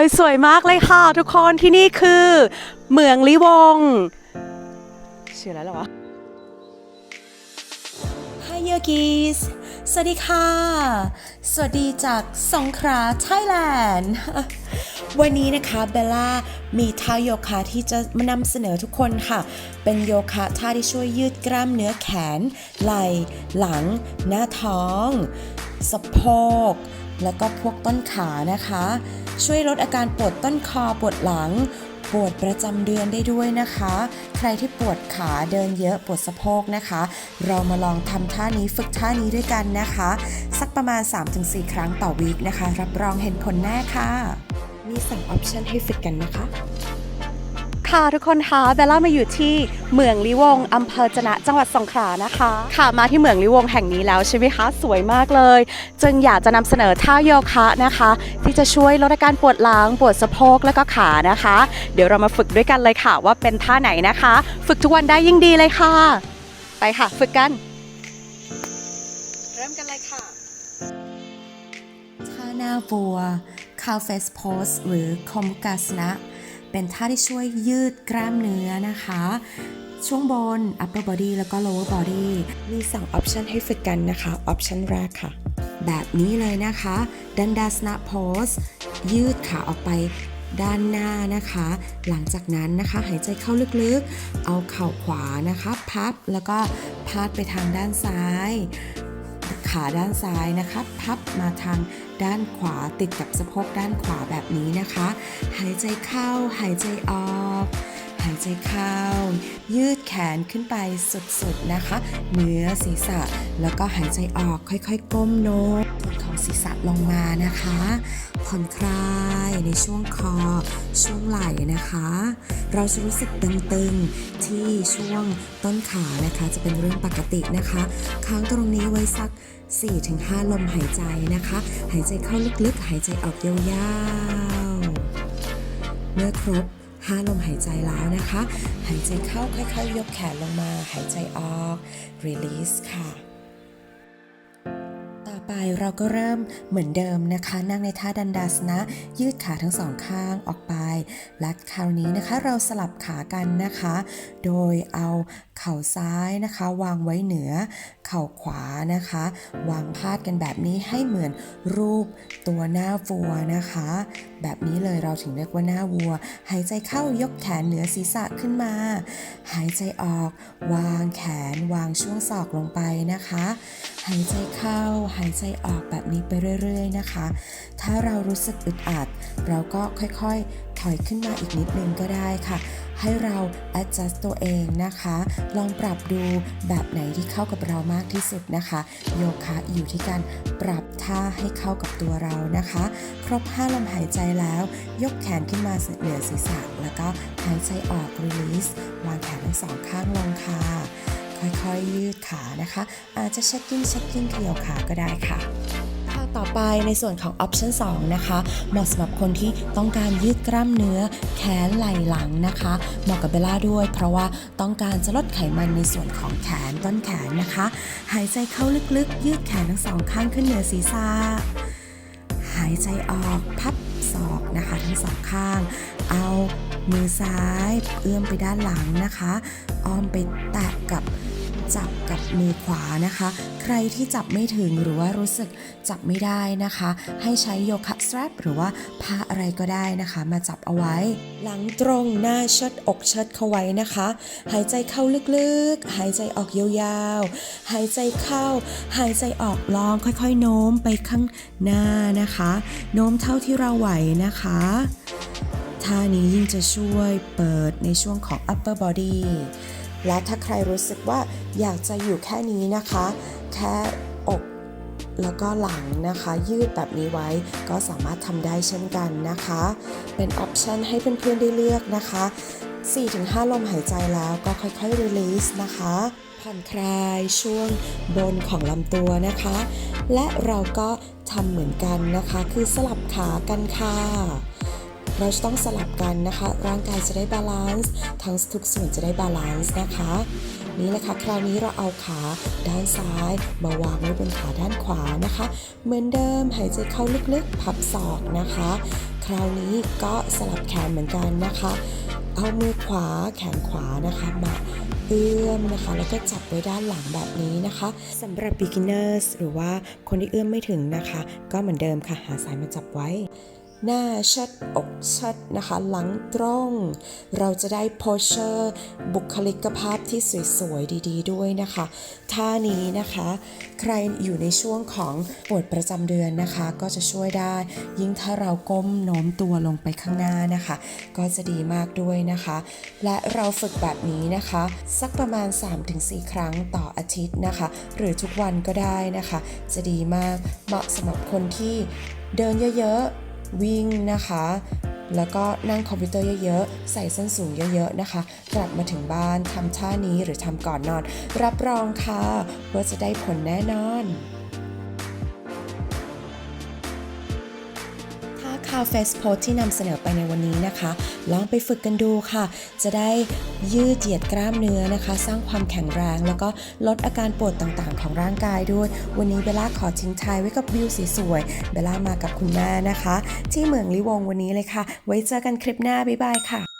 ยสวยมากเลยค่ะ ทุกคนที่นี่คือเมืองลิวงชื่ออะไรหรอวะ Hi Yogis สวัสดีค่ะ สวัสดีจากสงขลาไทยแลนด์ วันนี้นะคะเบลล่ามีท่าโยคะที่จะมานำเสนอทุกคนค่ะ เป็นโยคะท่าที่ช่วยยืดกล้ามเนื้อแขน ไหล่ หลัง หน้าท้อง สะโพก แล้วก็พวกต้นขานะคะ ช่วยลดอาการปวดต้นคอปวดหลัง ปวดประจำเดือนได้ด้วยนะคะ ใครที่ปวดขาเดินเยอะปวดสะโพกนะคะ เรามาลองทำท่านี้ฝึกท่านี้ด้วยกันนะคะ สักประมาณ 3-4 ครั้งต่อวีคนะคะ รับรองเห็นผลแน่ค่ะ มีสั่งออปชันให้ฝึกกันนะคะ ค่ะทุกคนคะเบลล่ามาอยู่ที่เมืองลิวงอำเภอจะนะจังหวัดสงขลานะคะ ค่ะมาที่เมืองลิวงแห่งนี้แล้วใช่ไหมคะสวยมากเลย จึงอยากจะนำเสนอท่าโยคะนะคะ ที่จะช่วยลดอาการปวดหลังปวดสะโพกแล้วก็ขานะคะ เดี๋ยวเรามาฝึกด้วยกันเลยค่ะ ว่าเป็นท่าไหนนะคะ ฝึกทุกวันได้ยิ่งดีเลยค่ะ ไปค่ะ ฝึกกัน เริ่มกันเลยค่ะท่าหน้าวัว c o w face pose หรือ k o m u k a s a n a เป็นท่าที่ช่วยยืดกล้ามเนื้อนะคะ ช่วงบน upper body แล้วก็ lower body มีสั่งออปชันให้ฝึกกันนะคะออปชันแรกค่ะ แบบนี้เลยนะคะดันดาสนาโพสยืดขาออกไปด้านหน้านะคะ หลังจากนั้นนะคะหายใจเข้าลึกๆ เอาเข่าขวานะคะ พับแล้วก็พาดไปทางด้านซ้าย ขาด้านซ้ายนะคะ พับมาทางด้านขวาติดกับสะโพกด้านขวาแบบนี้นะคะ หายใจเข้าหายใจออก หายใจเข้า ยืดแขนขึ้นไปสุดๆนะคะ เหนือศีรษะ แล้วก็หายใจออกค่อยๆ ก้มโน้มของศีรษะลงมานะคะผ่อนคลายในช่วงคอ ช่วงไหล่นะคะ เราจะรู้สึกตึงๆที่ช่วงต้นขานะคะจะเป็นเรื่องปกตินะคะค้างตรงนี้ไว้สัก 4-5 ลมหายใจนะคะ หายใจเข้าลึกๆ หายใจออกยาวๆเมื่อครบ 5ลมหายใจแล้วนะคะ หายใจเข้าค่อยๆ ยกแขนลงมา หายใจออก release ค่ะต่อไปเราก็เริ่มเหมือนเดิมนะคะ นั่งในท่าดันดาสนะ ยืดขาทั้งสองข้างออกไป และคราวนี้นะคะเราสลับขากันนะคะ โดยเอาเข่าซ้ายนะคะ วางไว้เหนือ เข่าขวานะคะ วางพาดกันแบบนี้ให้เหมือนรูปตัวหน้าวัวนะคะ แบบนี้เลยเราถึงเรียกว่าหน้าวัว หายใจเข้ายกแขนเหนือศีรษะขึ้นมา หายใจออก วางแขนวางช่วงศอกลงไปนะคะ หายใจเข้าหายใจออกแบบนี้ไปเรื่อย ๆ นะคะ ถ้าเรารู้สึกอึดอัด เราก็ค่อยๆ อยขึ้นมาอีกนิดนึงก็ได้ค่ะ ให้เรา adjust ตัวเองนะคะ ลองปรับดูแบบไหนที่เข้ากับเรามากที่สุดนะคะ โยคะอยู่ที่การปรับท่าให้เข้ากับตัวเรานะคะ ครบ5ลมหายใจแล้ว ยกแขนขึ้นมาเหนือศีรษะ แล้วก็หายใจออก release วางแขนทั้งสองข้างลงค่ะ ค่อยๆยืดขานะคะ อาจจะเช็คกิ้งเช็คกิ้งเขย่าขาก็ได้ค่ะค่ะ ต่อไปในส่วนของ option 2นะคะ เหมาะสำหรับคนที่ต้องการยืดกล้ามเนื้อแขนไหล่หลังนะคะ เหมาะกับเบลล่าด้วย เพราะว่าต้องการจะลดไขมันในส่วนของแขนต้นแขนนะคะ หายใจเข้าลึกๆ ยืดแขนทั้งสองข้างขึ้นเหนือศีรษะหายใจออกพับศอกนะคะทั้งสองข้าง เอามือซ้ายเอื้อมไปด้านหลังนะคะ อ้อมไปแตะกับ จับกับมือขวานะคะ ใครที่จับไม่ถึงหรือว่ารู้สึกจับไม่ได้นะคะ ให้ใช้โยคะส t ตร p หรือว่าผ้าอะไรก็ได้นะคะ มาจับเอาไว้ หลังตรงหน้าเชิดอกเชิดเข้าไว้นะคะ หายใจเข้าลึกๆ หายใจออกยาวๆ หายใจเข้า หายใจออกลองค่อยๆโน้มไปข้างหน้านะคะ โน้มเท่าที่เราไหวนะคะท่านี้ยิ่งจะช่วยเปิดในช่วงของ upper body และถ้าใครรู้สึกว่าอยากจะอยู่แค่นี้นะคะ แค่อกแล้วก็หลังนะคะ ยืดแบบนี้ไว้ก็สามารถทำได้เช่นกันนะคะ เป็นออปชันให้เพื่อนๆได้เลือกนะคะ 4-5 ลมหายใจแล้วก็ค่อยๆ release นะคะผ่อนคลายช่วงบนของลำตัวนะคะ และเราก็ทำเหมือนกันนะคะ คือสลับขากันค่ะ เราจะต้องสลับกันนะคะ ร่างกายจะได้บาลานซ์ทั้งทุกส่วนจะได้บาลานซ์นะคะ นี่แหละค่ะคราวนี้เราเอาขาด้านซ้าย มาวางไว้บนขาด้านขวานะคะ เหมือนเดิมหายใจเข้าลึกๆ พับศอกนะคะ คราวนี้ก็สลับแขนเหมือนกันนะคะ เอามือขวาแขนขวานะคะมาเอื้อมนะคะแล้วก็จับไว้ด้านหลังแบบนี้นะคะสำหรับ beginners หรือว่าคนที่เอื้อมไม่ถึงนะคะ ก็เหมือนเดิมค่ะหาสายมาจับไว้ หน้าชัดอกชัดนะคะหลังตรง เราจะได้โพเชอร์บุคลิกภาพที่สวยๆ ดีๆ ด้วยนะคะท่านี้นะคะ ใครอยู่ในช่วงของปวดประจำเดือนนะคะ ก็จะช่วยได้ ยิ่งถ้าเราก้มโน้มตัวลงไปข้างหน้านะคะ ก็จะดีมากด้วยนะคะ และเราฝึกแบบนี้นะคะ สักประมาณ 3-4 ครั้งต่ออาทิตย์นะคะ หรือทุกวันก็ได้นะคะ จะดีมากเหมาะสำหรับคนที่เดินเยอะๆ วิ่งนะคะ แล้วก็นั่งคอมพิวเตอร์เยอะๆ ใส่ส้นสูงเยอะๆนะคะ กลับมาถึงบ้านทำท่านี้หรือทำก่อนนอน รับรองค่ะว่าจะได้ผลแน่นอน เฟสโพสที่นำเสนอไปในวันนี้นะคะ ลองไปฝึกกันดูค่ะ จะได้ยืดเหยียดกล้ามเนื้อนะคะ สร้างความแข็งแรง แล้วก็ลดอาการปวดต่างๆ ของร่างกายด้วย วันนี้เบลล่าขอทิ้งท้ายไว้กับวิวสวยๆเบลล่ามากับคุณแม่นะคะ ที่เมืองลิวงวันนี้เลยค่ะ ไว้เจอกันคลิปหน้าบ๊ายบายค่ะ